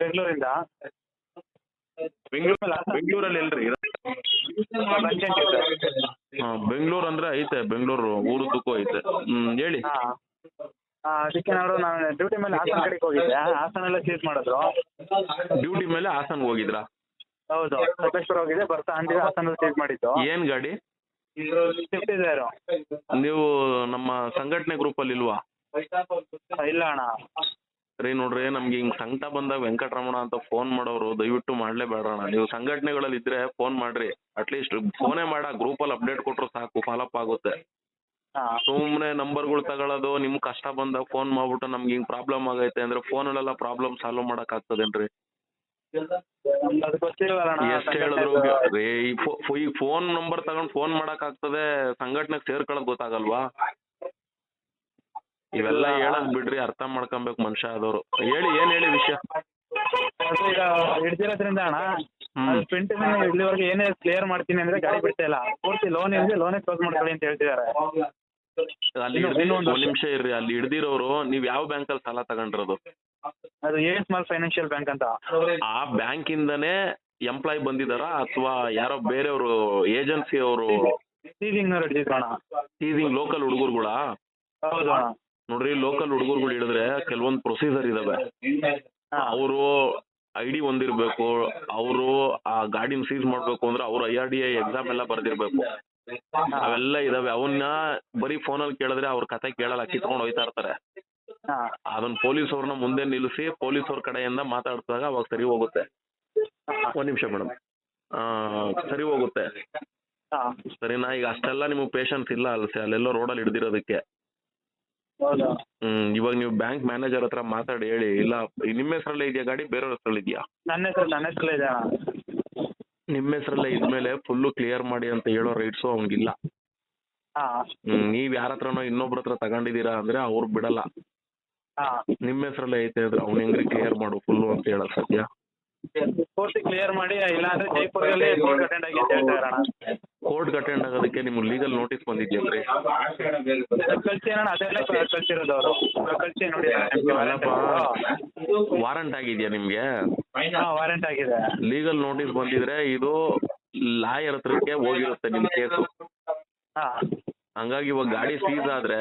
ಬೆಂಗಳೂರಿಂದ. ಬೆಂಗಳೂರು ಬೆಂಗಳೂರಲ್ಲಿ ಎಲ್ರಿ ಬನಶಂಕರಿ ಬೆಂಗಳೂರು ಅಂದ್ರೆ ಐತೆ ಬೆಂಗಳೂರು ಊರುದ್ದಕ್ಕೂ ಐತೆ. ಹ್ಮ್ ಹೇಳಿ. ಅದಕ್ಕೆ ನಾವು ನಾನು ಡ್ಯೂಟಿ ಮೇಲೆ ಹಾಸನ ಕಡೆಗೆ ಹೋಗಿದ್ದೆ. ಹಾಸನ ಎಲ್ಲ ಸೀಸ್ ಮಾಡಿದ್ರು. ಡ್ಯೂಟಿ ಮೇಲೆ ಹಾಸನ ಹೋಗಿದ್ರಾ? ಹೌದು ಸಕಲೇಶ್ವರ ಹೋಗಿದೆ ಬರ್ತಾ ಅಂದಿದ್ರೆ ಹಾಸನ ಸೀಸ್ ಮಾಡಿದ್ದು. ಏನ್ ಗಾಡಿ? ಸ್ವಿಫ್ಟ್ ಡಿಸೈರು ನೀವು ನಮ್ಮ ಸಂಘಟನೆ ಗ್ರೂಪ್ ಅಲ್ಲಿ ಇಲ್ವಾ? ಇಲ್ಲ ಅಣ್ಣ. ರೀ ನೋಡ್ರಿ ನಮ್ಗೆ ಹಿಂಗ್ ಸಂಕಟ ಬಂದಾಗ ವೆಂಕಟರಮಣ ಅಂತ ಫೋನ್ ಮಾಡೋರು ದಯವಿಟ್ಟು ಮಾಡಲೇಬೇಡ್ರಣ ನೀವು ಸಂಘಟನೆಗಳಲ್ಲಿ ಇದ್ರೆ ಫೋನ್ ಮಾಡ್ರಿ. ಅಟ್ಲೀಸ್ಟ್ ಫೋನೇ ಮಾಡ ಗ್ರೂಪಲ್ಲಿ ಅಪ್ಡೇಟ್ ಕೊಟ್ರು ಸಾಕು ಫಾಲೋಅಪ್ ಆಗುತ್ತೆ. ಸುಮ್ನೆ ಸುಮ್ಮನೆ ನಂಬರ್ಗಳು ತಗೊಳ್ಳೋದು ನಿಮ್ಗೆ ಕಷ್ಟ ಬಂದಾಗ ಫೋನ್ ಮಾಡ್ಬಿಟ್ಟು ನಮ್ಗೆ ಹಿಂಗ್ ಪ್ರಾಬ್ಲಮ್ ಆಗೈತೆ ಅಂದ್ರೆ ಫೋನಲ್ಲೆಲ್ಲ ಪ್ರಾಬ್ಲಮ್ ಸಾಲ್ವ್ ಮಾಡಕ್ ಆಗ್ತದೇನ್ರಿ ಎಷ್ಟ್ ಹೇಳಿದ್ರು? ಈ ಫೋನ್ ನಂಬರ್ ತಗೊಂಡ್ ಫೋನ್ ಮಾಡಕ್ ಆಗ್ತದೆ ಸಂಘಟನೆಗೆ ಸೇರ್ಕೊಳ್ಳೋದ್ ಗೊತ್ತಾಗಲ್ವಾ? ಇವೆಲ್ಲ ಹೇಳಂಗ್ ಬಿಡ್ರಿ ಅರ್ಥ ಮಾಡ್ಕೊಬೇಕು ಮನುಷ್ಯ ಆದವರು. ಹೇಳಿ ಏನ್ ಹೇಳಿ ವಿಷಯ? ಅದು ಈಗ ಹಿಡ್ದಿರೋದ್ರಿಂದ ಅಣ್ಣ. ಅದು ಪ್ರಿಂಟ್ ಇಲ್ಲಿವರೆಗೆ ಏನೇ ಕ್ಲಿಯರ್ ಮಾಡ್ತೀನಿ ಅಂದ್ರೆ ಗಾಡಿ ಬಿಡ್ತಾ ಇಲ್ಲ. ಪೂರ್ತಿ ಲೋನ್ ಇದೆ ಲೋನೇ ಕ್ಲೋಸ್ ಮಾಡ್ಕೊಳ್ಳಿ ಅಂತ ಹೇಳ್ತಿದ್ದಾರೆ. ಅಲ್ಲಿ ಒಂದು ಒಂದ್ ನಿಮಿಷ ಇರ್ರಿ ಅಲ್ಲಿ ಹಿಡ್ದಿರೋರು ನೀವ್ ಯಾವ ಬ್ಯಾಂಕಲ್ಲಿ ಸಾಲ ತಗೊಂಡಿರೋದು? ಅದು ಎ ಸ್ಮಾಲ್ ಫೈನಾನ್ಷಿಯಲ್ ಬ್ಯಾಂಕ್ ಅಂತ. ಆ ಬ್ಯಾಂಕಿಂದನೇ ಎಂಪ್ಲಾಯ್ ಬಂದಿದಾರ ಅಥವಾ ಯಾರೋ ಬೇರೆಯವರು ಏಜೆನ್ಸಿ ಅವರು? ಸೀಸಿಂಗ್ ಟೀಸಿಂಗ್ ಲೋಕಲ್ ಹುಡುಗರುಗಳ? ಹೌದು ಅಣ್ಣ. ನೋಡ್ರಿ ಲೋಕಲ್ ಹುಡುಗರುಗಳು ಹೇಳಿದ್ರೆ ಕೆಲವೊಂದು ಪ್ರೊಸೀಜರ್ ಇದಾವೆ. ಅವರು ಐ ಡಿ ಹೊಂದಿರ್ಬೇಕು ಅವರು ಆ ಗಾಡಿನ ಸೀಸ್ ಮಾಡ್ಬೇಕು ಅಂದ್ರೆ ಅವ್ರ I R D I exam ಎಲ್ಲ ಬರ್ದಿರ್ಬೇಕು. ಅವೆಲ್ಲ ಇದಾವೆ. ಅವನ್ನ ಬರೀ ಫೋನಲ್ಲಿ ಕೇಳಿದ್ರೆ ಅವ್ರ ಕತೆ ಕೇಳಲ್ಲ ಕಿತ್ಕೊಂಡು ಹೋಯ್ತಾ ಇರ್ತಾರೆ. ಅದನ್ನ ಪೊಲೀಸ್ ಅವ್ರನ್ನ ಮುಂದೆ ನಿಲ್ಲಿಸಿ ಪೊಲೀಸ್ ಅವ್ರ ಕಡೆಯಿಂದ ಮಾತಾಡ್ಸಿದಾಗ ಅವಾಗ ಸರಿ ಹೋಗುತ್ತೆ. ಒಂದ್ ನಿಮಿಷ ಮೇಡಮ್ ಸರಿ ಹೋಗುತ್ತೆ. ಸರಿನಾ? ಈಗ ಅಷ್ಟೆಲ್ಲ ನಿಮಗೆ ಪೇಷನ್ಸ್ ಇಲ್ಲ ಅಲ್ಲ ಸರ್ ಅಲ್ಲೆಲ್ಲೋ ರೋಡಲ್ಲಿ ಹಿಡ್ದಿರೋದಕ್ಕೆ. ಹೌದು? ಹ್ಮ್ ಇವಾಗ ನೀವು ಬ್ಯಾಂಕ್ ಮ್ಯಾನೇಜರ್ ಹತ್ರ ಮಾತಾಡಿ ಹೇಳಿ ಇಲ್ಲ ನಿಮ್ಮ ಹೆಸರಲ್ಲೇ ಇದೆಯಾ ಗಾಡಿ ಬೇರೆಯವ್ರ ಹೆಸರಲ್ಲಿ ಇದೆಯಾ ನನ್ನ ಹೆಸರು ನನ್ನ ಹೆಸರಲ್ಲೇ ಇದೆ ಅಣ್ಣ ನಿಮ್ಮ ಹೆಸರಲ್ಲೇ ಇದ್ಮೇಲೆ ಫುಲ್ ಕ್ಲಿಯರ್ ಮಾಡಿ ಅಂತ ಹೇಳೋ ರೈಟ್ಸು ಅವ್ನಿಗಿಲ್ಲ. ಹಾಂ. ಹ್ಮ್ ನೀವ್ ಯಾರ ಹತ್ರನೋ ಇನ್ನೊಬ್ರ ಹತ್ರ ತಗೊಂಡಿದ್ದೀರಾ ಅಂದ್ರೆ ಅವ್ರು ಬಿಡಲ್ಲ. ಹಾಂ. ನಿಮ್ಮ ಹೆಸರಲ್ಲೇ ಐತೆ ಅಂದ್ರೆ ಅವ್ನು ಹೆಂಗ್ರಿ ಕ್ಲಿಯರ್ ಮಾಡು ಫುಲ್ಲು ಅಂತ ಹೇಳಕ್ ಸಾಧ್ಯ ಪೂರ್ತಿ ಕ್ಲಿಯರ್ ಮಾಡಿ ಇಲ್ಲ ಅಂದ್ರೆ ಜೈಪುರದಲ್ಲಿ ಕೋರ್ಟ್ ಅಟೆಂಡ್ ಆಗಿ ಅಂತ ಹೇಳ್ತಿದ್ದಾರೆ ಅಣ್ಣ ಕೋರ್ಟ್ ಅಟೆಂಡ್ ಆಗೋದಕ್ಕೆ ನಿಮ್ಗೆ ಲೀಗಲ್ ನೋಟಿಸ್ ಬಂದಿದ್ಯಲ್ರಿ ಕಳ್ಸಿ ಅಣ್ಣ ಅದೆಲ್ಲ ಕಳ್ಸಿರೋದು ಅವರು. ಕಳ್ಸಿ ನೋಡಿ. ವಾರಂಟ್ ಆಗಿದ್ಯಾ ನಿಮ್ಗೆ? ವಾರಂಟ್ ಆಗಿದೆ. ಲೀಗಲ್ ನೋಟಿಸ್ ಬಂದಿದ್ರೆ ಇದು ಲಾಯರ್ ಹತ್ರಕ್ಕೆ ಹೋಗಿರುತ್ತೆ ನಿಮ್ ಕೇಸು ಹಂಗಾಗಿ ಇವಾಗ ಗಾಡಿ ಸೀಸ್ ಆದ್ರೆ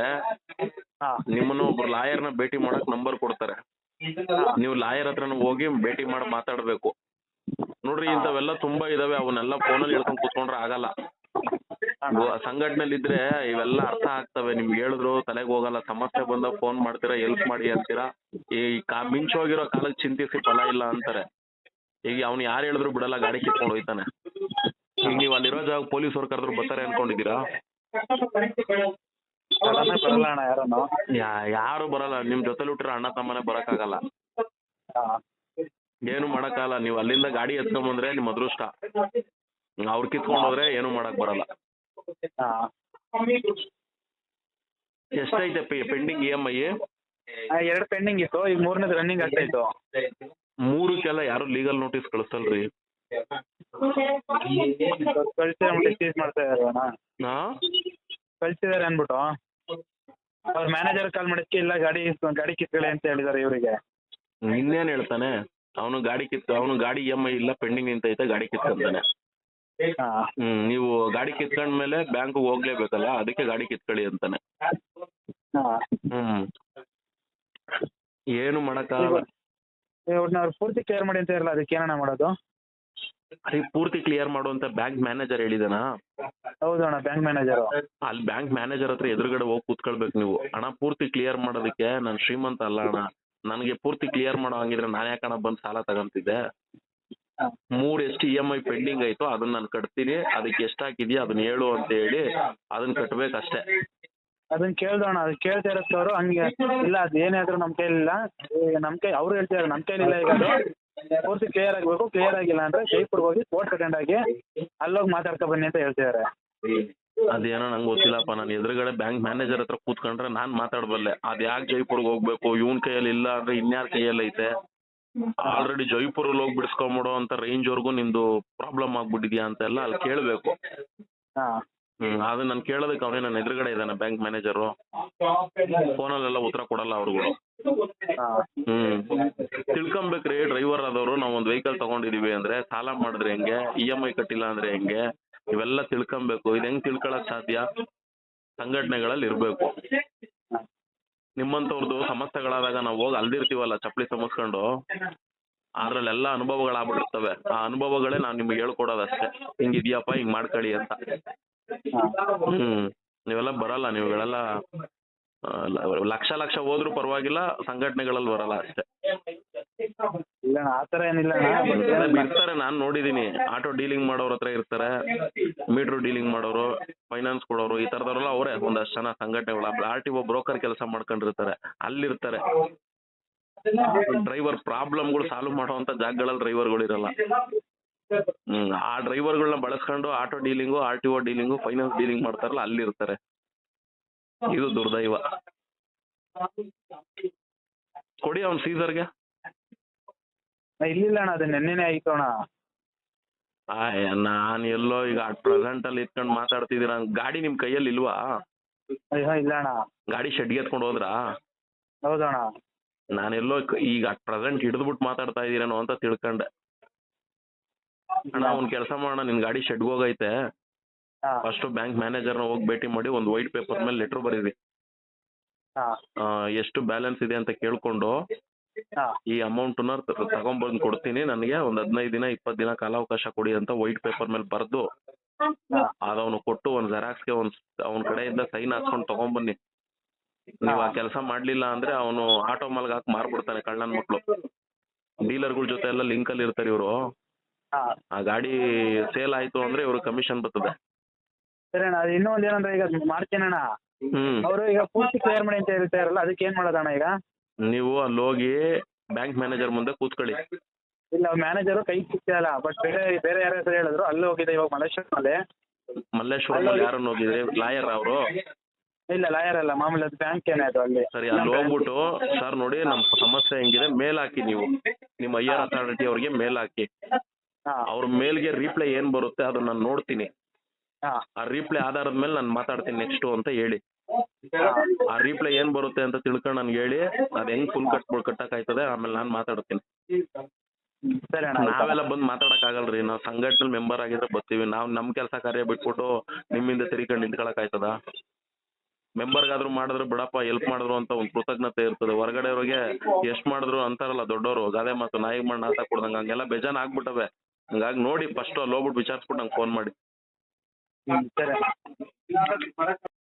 ನಿಮ್ಮನ್ನು ಒಬ್ರು ಒಬ್ರು ಲಾಯರ್ನ ಭೇಟಿ ಮಾಡಕ್ ನಂಬರ್ ಕೊಡ್ತಾರೆ. ನೀವು ಲಾಯರ್ ಹತ್ರನ ಹೋಗಿ ಭೇಟಿ ಮಾಡಿ ಮಾತಾಡ್ಬೇಕು. ನೋಡ್ರಿ, ಇಂಥವೆಲ್ಲ ತುಂಬಾ ಇದಾವೆ, ಅವನ್ನೆಲ್ಲ ಫೋನಲ್ಲಿ ಹೇಳ್ಕೊಂಡ್ ಕೂತ್ಕೊಂಡ್ರೆ ಆಗಲ್ಲ. ಸಂಘಟನೆಯಲ್ಲಿ ಇದ್ರೆ ಇವೆಲ್ಲ ಅರ್ಥ ಆಗ್ತವೆ. ನಿಮ್ಗೆ ಹೇಳಿದ್ರು, ತಲೆಗೆ ಹೋಗಲ್ಲ, ಸಮಸ್ಯೆ ಬಂದಾಗ ಫೋನ್ ಮಾಡ್ತೀರಾ ಹೆಲ್ಪ್ ಮಾಡಿ ಅಂತೀರಾ, ಈ ಕಾ ಮಿಂಚೋಗಿರೋ ಕಾಲಕ್ಕೆ ಚಿಂತಿಸಿ ಫಲ ಇಲ್ಲ ಅಂತಾರೆ. ಈಗ ಅವ್ನು ಯಾರು ಹೇಳಿದ್ರು ಬಿಡಲ್ಲ, ಗಾಡಿ ಕಿತ್ಕೊಂಡು ಹೋಯ್ತಾನೆ. ನೀವು ಅಲ್ಲಿರೋ ಜಾಗ ಪೊಲೀಸ್ ಕರೆದ್ರು ಬರ್ತಾರೆ ಅನ್ಕೊಂಡಿದ್ದೀರಾ? ಅದನ್ನೇ ಬರಲ್ಲ ಅಣ್ಣ ಯಾರನ್ನು ಯಾರು ಬರಲ್ಲ. ನಿಮ್ ಜೊತೆಲಿ ಹುಟ್ಟಿರೋ ಅಣ್ಣ ತಮ್ಮನೆ ಬರಕ್ಕಾಗಲ್ಲ. ಏನು ಮಾಡಕ್ಕಾಗಲ್ಲ. ನೀವು ಅಲ್ಲಿಂದ ಗಾಡಿ ಎತ್ಕೊಂಡ್ ಬಂದ್ರೆ ನಿಮ್ ಅದೃಷ್ಟ. ಅವ್ರ ಕಿತ್ಕೊಂಡ್ ಹೋದ್ರೆ ಏನು ಮಾಡಕ್ ಬರಲ್ಲ. ಎಷ್ಟೈತೆ ಪೆಂಡಿಂಗ್ ಇ ಎಂ ಐ ಎರಡು ಪೆಂಡಿಂಗ್ ಇತ್ತು. ಈಗ ಮೂರನೇದು ರನ್ನಿಂಗ್ ಆಗ್ತಾ ಇತ್ತು ಮೂರಕ್ಕೆಲ್ಲ ಯಾರು ಲೀಗಲ್ ನೋಟಿಸ್ ಕಳಿಸಲ್ರಿ? ಕಳ್ಸಿ ಮಾಡ್ತಾ ಅಣ್ಣ. ಹಾ ಅನ್ಬಿಟ್ಟು ಅವ್ರ ಮ್ಯಾನೇಜರ್ ಕಾಲ್ ಮಾಡಿದ್ಕೆ ಇಲ್ಲ ಗಾಡಿ ಗಾಡಿ ಕಿತ್ಕೊಳ್ಳಿ ಅಂತ ಹೇಳಿದಾರೆ ಇವರಿಗೆ. ಇನ್ನೇನ್ ಹೇಳ್ತಾನೆ? ಅವನು ಗಾಡಿ ಕಿತ್ತು ಅವನು ಗಾಡಿ ಇ ಎಂ ಐ ಇಲ್ಲ ಪೆಂಡಿಂಗ್ ನಿಂತೈತೆ ಗಾಡಿ ಕಿತ್ಕೊಂತಾನೆ. ಅಂತಾನೆ ಹ್ಮ್ ನೀವು ಗಾಡಿ ಕಿತ್ಕೊಂಡ್ಮೇಲೆ ಬ್ಯಾಂಕ್ ಹೋಗ್ಲೇಬೇಕಲ್ಲ ಅದಕ್ಕೆ ಗಾಡಿ ಕಿತ್ಕೊಳ್ಳಿ ಅಂತಾನೆ. ಹ್ಮ್. ಏನು ಮಾಡಕ್ಕಾಗಲ್ಲ. ಇವ್ರನ್ನ ಅವ್ರು ಪೂರ್ತಿ ಕೇರ್ ಮಾಡಿ ಅಂತ ಇರಲ್ಲ ಅದಕ್ಕೆ ಏನಣ್ಣ ಮಾಡೋದು? ಅದೇ ಪೂರ್ತಿ ಕ್ಲಿಯರ್ ಮಾಡುವಂತ ಬ್ಯಾಂಕ್ ಮ್ಯಾನೇಜರ್ ಹೇಳಿದಾನಾ? ಹೌದು ಅಣ್ಣ ಬ್ಯಾಂಕ್ ಮ್ಯಾನೇಜರ್ ಅಲ್ಲಿ ಬ್ಯಾಂಕ್ ಮ್ಯಾನೇಜರ್ ಹತ್ರ ಎದುರುಗಡೆ ಹೋಗಿ ಕೂತ್ಕೊಳ್ಬೇಕು ನೀವು. ಹಣ ಪೂರ್ತಿ ಕ್ಲಿಯರ್ ಮಾಡೋದಕ್ಕೆ ನಾನು ಶ್ರೀಮಂತ ಅಲ್ಲ ಅಣ್ಣ. ನನಗೆ ಪೂರ್ತಿ ಕ್ಲಿಯರ್ ಮಾಡೋ ಹಂಗಿದ್ರೆ ನಾನು ಯಾಕಣ್ಣ ಬಂದು ಸಾಲ ತಗೊಂತಿದ್ದೆ? ಮೂರ್ ಎಷ್ಟು ಇ ಎಂ ಐ ಪೆಂಡಿಂಗ್ ಆಯ್ತು ಅದನ್ನ ನಾನು ಕಟ್ತೀನಿ. ಅದಕ್ಕೆ ಎಷ್ಟು ಹಾಕಿದ್ಯಾ ಅದನ್ನ ಹೇಳು ಅಂತ ಹೇಳಿ ಅದನ್ನ ಕಟ್ಬೇಕಷ್ಟೇ. ಅದನ್ನ ಕೇಳ್ದೋಣ ಅದು ಕೇಳ್ತಾ ಇರತ್ತವ್ರು ಹಂಗೆ. ಇಲ್ಲ ಅದು ಏನಾದ್ರು ಆದ್ರೂ ನಮ್ ಕೈಲಿಲ್ಲ. ನಮ್ ನಮ್ಮ ಕೈ ಅವ್ರು ಹೇಳ್ತಾರೆ ನಮ್ ಕೈಲಿಲ್ಲ ಈಗ ಅದು. ಪೂರ್ತಿ ಕ್ಲಿಯರ್ ಆಗಬೇಕು ಕ್ಲಿಯರ್ ಆಗಿಲ್ಲ ಅಂದ್ರೆ ಜೈಪುರ್ ಹೋಗಿ ಕೋರ್ಟ್ ಅಟೆಂಡ್ ಆಗಿ ಅಲ್ಲೋಗಿ ಮಾತಾಡ್ಕೊ ಬನ್ನಿ ಅಂತ ಹೇಳ್ತಿದ್ದಾರೆ ಅದೇನೋ ನಂಗೆ ಗೊತ್ತಿಲ್ಲಪ್ಪ ನಾನು ಎದುರುಗಡೆ ಬ್ಯಾಂಕ್ ಮ್ಯಾನೇಜರ್ ಹತ್ರ ಕೂತ್ಕೊಂಡ್ರೆ ನಾನು ಮಾತಾಡಬಲ್ಲೆ. ಅದು ಯಾಕೆ ಜೈಪುರ್ಗೆ ಹೋಗ್ಬೇಕು? ಇವನ್ ಕೈಯಲ್ಲಿ ಇಲ್ಲ ಅಂದ್ರೆ ಇನ್ಯಾರ ಕೈಯಲ್ಲಿ ಐತೆ? ಆಲ್ರೆಡಿ ಜೈಪುರಲ್ಲಿ ಹೋಗಿ ಬಿಡಿಸ್ಕೊಂಬಿಡೋ ಅಂತ ರೇಂಜ್ ರೇಂಜ್ವರೆಗೂ ನಿಮ್ದು ಪ್ರಾಬ್ಲಮ್ ಆಗ್ಬಿಟ್ಟಿದ್ಯಾ ಅಂತೆಲ್ಲ ಅಲ್ಲಿ ಕೇಳಬೇಕು. ಹಾಂ. ಹ್ಮ್ ಅದು ನಾನು ಕೇಳೋದಕ್ಕೆ ಅವನೇ ನನ್ನ ಎದುರುಗಡೆ ಇದ್ದಾನೆ ಬ್ಯಾಂಕ್ ಮ್ಯಾನೇಜರು ಫೋನಲ್ಲೆಲ್ಲ ಉತ್ತರ ಕೊಡಲ್ಲ ಅವ್ರುಗಳು. ತಿಳ್ಕೊಬೇಕ್ರಿ ಡ್ರೈವರ್ ಆದವರು, ನಾವು ಒಂದು ವೆಹಿಕಲ್ ತಗೊಂಡಿದೀವಿ ಅಂದ್ರೆ ಸಾಲ ಮಾಡಿದ್ರೆ ಹೆಂಗೆ ಇ ಎಂ ಐ ಕಟ್ಟಿಲ್ಲ ಅಂದ್ರೆ ಹೆಂಗೆ, ಇವೆಲ್ಲ ತಿಳ್ಕೊಬೇಕು. ಇದ್ ಹೆಂಗ್ ತಿಳ್ಕೊಳಕ್ ಸಾಧ್ಯ? ಸಂಘಟನೆಗಳಲ್ಲಿ ಇರಬೇಕು. ನಿಮ್ಮಂಥವ್ರದ್ದು ಸಮಸ್ಯೆಗಳಾದಾಗ ನಾವು ಹೋಗಿ ಅಲ್ದಿರ್ತೀವಲ್ಲ ಚಪ್ಪಲಿ ಸಮಸ್ಕೊಂಡು, ಅದ್ರಲ್ಲೆಲ್ಲ ಅನುಭವಗಳಾಗ್ಬಿಟ್ಟಿರ್ತವೆ. ಆ ಅನುಭವಗಳೇ ನಾನ್ ನಿಮ್ಗೆ ಹೇಳ್ಕೊಡೋದಷ್ಟೇ. ಹಿಂಗಿದ್ಯಪ್ಪ ಹಿಂಗ್ ಮಾಡ್ಕೊಳ್ಳಿ ಅಂತ. ಹ್ಮ್. ನೀವೆಲ್ಲ ಬರಲ್ಲ ನೀವುಗಳೆಲ್ಲ ಲಕ್ಷ ಲಕ್ಷ ಹೋದ್ರು ಪರವಾಗಿಲ್ಲ ಸಂಘಟನೆಗಳಲ್ಲಿ ಬರಲ್ಲ ಅಷ್ಟೇ. ಇಲ್ಲ ಆ ಏನಿಲ್ಲ ಇರ್ತಾರೆ ನಾನು ನೋಡಿದೀನಿ. ಆಟೋ ಡೀಲಿಂಗ್ ಮಾಡೋರ ಹತ್ರ ಇರ್ತಾರೆ ಮೀಟರ್ ಡೀಲಿಂಗ್ ಮಾಡೋರು ಫೈನಾನ್ಸ್ ಕೊಡೋರು ಈ ತರದವರೆಲ್ಲ ಅವರೇ ಒಂದಷ್ಟು ಜನ ಸಂಘಟನೆಗಳು. ಆರ್ ಟಿ ಒ ಬ್ರೋಕರ್ ಕೆಲಸ ಮಾಡ್ಕೊಂಡಿರ್ತಾರೆ ಅಲ್ಲಿರ್ತಾರೆ. ಡ್ರೈವರ್ ಪ್ರಾಬ್ಲಮ್ಗಳು ಸಾಲ್ವ್ ಮಾಡುವಂತ ಜಾಗಗಳಲ್ಲಿ ಡ್ರೈವರ್ಗಳು ಇರಲ್ಲ. ಹ್ಮ್ ಆ ಡ್ರೈವರ್ಗಳನ್ನ ಬಳಸ್ಕೊಂಡು auto dealing R T O dealing finance dealing ಮಾಡ್ತಾರಲ್ಲ ಅಲ್ಲಿರ್ತಾರೆ. ಇದು ದುರ್ದೈವ. ಕೊಡಿ ಅವನ್ ಸೀಸರ್ಗೆ. ಇಲ್ಲಿಲ್ಲ ಅಣ್ಣ ಅದು ನೆನ್ನೆನೇ ಆಯ್ತು ಅಣ್ಣ. ನಾನು ಎಲ್ಲೋ ಈಗ ಅಟ್ ಪ್ರೆಸೆಂಟ್ ಅಲ್ಲಿ ಇಟ್ಕೊಂಡು ಮಾತಾಡ್ತಿದ್ದೀರ? ಗಾಡಿ ನಿಮ್ ಕೈಯಲ್ಲಿ ಇಲ್ವಾ? ಅಯ್ಯೋ ಇಲ್ಲ ಅಣ್ಣ. ಗಾಡಿ ಶೆಡ್ಗೆ ಎತ್ಕೊಂಡು ಹೋದ್ರಾ? ಹೌದಣ್ಣ ನಾನೆಲ್ಲೋ ಕ- ಈಗ ಅಟ್ ಪ್ರೆಸೆಂಟ್ ಹಿಡಿದ್ಬಿಟ್ಟು ಮಾತಾಡ್ತಾ ಇದೀರೇನೋ ಅಂತ ತಿಳ್ಕೊಂಡೆ. ಅಣ್ಣ ಅವ್ನ ಕೆಲಸ ಮಾಡೋಣ ನಿನ್ ಗಾಡಿ ಶೆಡ್ಗೆ ಹೋಗೈತೆ. ಫಸ್ಟ್ ಬ್ಯಾಂಕ್ ಮ್ಯಾನೇಜರ್ನ ಹೋಗಿ ಭೇಟಿ ಮಾಡಿ ಒಂದು ವೈಟ್ ಪೇಪರ್ ಮೇಲೆ ಲೆಟರ್ ಬರೀರಿ ಎಷ್ಟು ಬ್ಯಾಲೆನ್ಸ್ ಇದೆ ಅಂತ ಕೇಳ್ಕೊಂಡು ಈ ಅಮೌಂಟ್ನ ತಗೊಂಡ್ಬಂದು ಕೊಡ್ತೀನಿ. ನನಗೆ ಒಂದ್ ಹದಿನೈದು ದಿನ ಇಪ್ಪತ್ತು ದಿನ ಕಾಲಾವಕಾಶ ಕೊಡಿ ಅಂತ ವೈಟ್ ಪೇಪರ್ ಮೇಲೆ ಬರೆದು ಅದವನು ಕೊಟ್ಟು ಒಂದು ಜೆರಾಕ್ಸ್ಗೆ ಒಂದು ಅವನ ಕಡೆಯಿಂದ ಸೈನ್ ಹಾಕೊಂಡು ತಗೊಂಡ್ಬನ್ನಿ ನೀವು ಆ ಕೆಲಸ ಮಾಡ್ಲಿಲ್ಲ ಅಂದ್ರೆ ಅವನು ಆಟೋ ಮಾಲ್ಗೆ ಹಾಕಿ ಮಾರ್ಬಿಡ್ತಾನೆ ಕಳ್ಳನ್ ಮಕ್ಳು. ಡೀಲರ್ಗಳ ಜೊತೆ ಎಲ್ಲ ಲಿಂಕಲ್ಲಿ ಇರ್ತಾರೆ ಇವರು. ಆ ಗಾಡಿ ಸೇಲ್ ಆಯ್ತು ಅಂದ್ರೆ ಇವ್ರಿಗೆ ಕಮಿಷನ್ ಬರ್ತದೆ. ಸರಿ ಅಣ್ಣ ಅದು ಇನ್ನೊಂದು ಏನಂದ್ರೆ ಈಗ ಮಾಡ್ತೀನಿ ಅಣ್ಣ. ಹ್ಮ್. ಅವರು ಈಗ ಪೂರ್ತಿ ಕ್ಲಿಯರ್ ಮಾಡಿ ಅಂತ ಹೇಳ್ತಾ ಇರಲ್ಲ ಅದಕ್ಕೆ ಏನ್ ಮಾಡೋದಣ್ಣ ಈಗ? ನೀವು ಅಲ್ಲಿ ಹೋಗಿ ಬ್ಯಾಂಕ್ ಮ್ಯಾನೇಜರ್ ಮುಂದೆ ಕೂತ್ಕೊಳ್ಳಿ. ಇಲ್ಲ ಮ್ಯಾನೇಜರ್ ಕೈ ಸಿಗ್ತಿಲ್ಲ ಬಟ್ ಬೇರೆ ಬೇರೆ ಯಾರ ಹೆಸರು ಹೇಳಿದ್ರು ಅಲ್ಲಿ ಹೋಗಿದೆ ಇವಾಗ ಮಲೇಶ್ವರದಲ್ಲಿ ಮಲ್ಲೇಶ್ವರ ಯಾರನ್ನ ಹೋಗಿದ್ರಿ? ಲಾಯರ್ ಅವರು? ಇಲ್ಲ ಲಾಯರ್ ಅಲ್ಲ ಮಾಮೂಲಿ ಅದು ಬ್ಯಾಂಕ್ ಏನೇ ಅದು ಅಲ್ಲಿ. ಸರಿ ಅಲ್ಲಿ ಹೋಗ್ಬಿಟ್ಟು ಸರ್ ನೋಡಿ ನಮ್ಮ ಸಮಸ್ಯೆ ಹೆಂಗಿದೆ ಮೇಲ್ ಹಾಕಿ ನೀವು. ನಿಮ್ಮ ಐಆರ್ ಅಥಾರಿಟಿ ಅವ್ರಿಗೆ ಮೇಲ್ ಹಾಕಿ. ಹಾ. ಅವ್ರ ಮೇಲ್ಗೆ ರಿಪ್ಲೈ ಏನ್ ಬರುತ್ತೆ ಅದನ್ನ ನಾನು ನೋಡ್ತೀನಿ. ಹಾಂ ಆ ರೀಪ್ಲೈ ಆಧಾರದ ಮೇಲೆ ನಾನು ಮಾತಾಡ್ತೀನಿ ನೆಕ್ಸ್ಟ್ ಅಂತ ಹೇಳಿ. ಆ ರೀಪ್ಲೈ ಏನ್ ಬರುತ್ತೆ ಅಂತ ತಿಳ್ಕೊಂಡು ನನ್ಗೆ ಹೇಳಿ. ಅದ್ ಹೆಂಗ್ ಫುಲ್ ಕಟ್ ಕಟ್ಟಕ್ ಆಯ್ತದೆ ಆಮೇಲೆ ನಾನು ಮಾತಾಡ್ತೀನಿ. ಸರಿ ಅಣ್ಣ ನಾವೆಲ್ಲ ಬಂದು ಮಾತಾಡಕ್ ಆಗಲ್ರಿ ನಾವು ಸಂಘಟನೆ ಮೆಂಬರ್ ಆಗಿದ್ರೆ ಬರ್ತೀವಿ. ನಾವು ನಮ್ ಕೆಲಸ ಕಾರ್ಯ ಬಿಟ್ಬಿಟ್ಟು ನಿಮ್ಮಿಂದ ತಿರ್ಕೊಂಡು ನಿಂತ್ಕೊಳಕ್ ಆಯ್ತದ? ಮೆಂಬರ್ಗಾದ್ರೂ ಮಾಡಿದ್ರು ಬಿಡಪ್ಪ ಹೆಲ್ಪ್ ಮಾಡಿದ್ರು ಅಂತ ಒಂದು ಕೃತಜ್ಞತೆ ಇರ್ತದೆ. ಹೊರಗಡೆಯವ್ರಿಗೆ ಎಷ್ಟ್ ಮಾಡಿದ್ರು ಅಂತಾರಲ್ಲ ದೊಡ್ಡವರು ಗಾದೆ ಮಾತು ನಾಯಿಗೆ ಮಾಡಿ ನಾತ ಕೊಡ್ದಂಗೆ ಹಂಗೆಲ್ಲ ಬೇಜಾನ್ ಆಗ್ಬಿಟ್ಟವೆ. ಹಂಗಾಗಿ ನೋಡಿ ಫಸ್ಟ್ ಅಲ್ಲಿ ಹೋಗ್ಬಿಟ್ಟು ವಿಚಾರಿಸ್ಬಿಟ್ಟು ನಂಗೆ ಫೋನ್ ಮಾಡಿ. ಹ್ಞೂ ಸರಿ ಅಣ್ಣ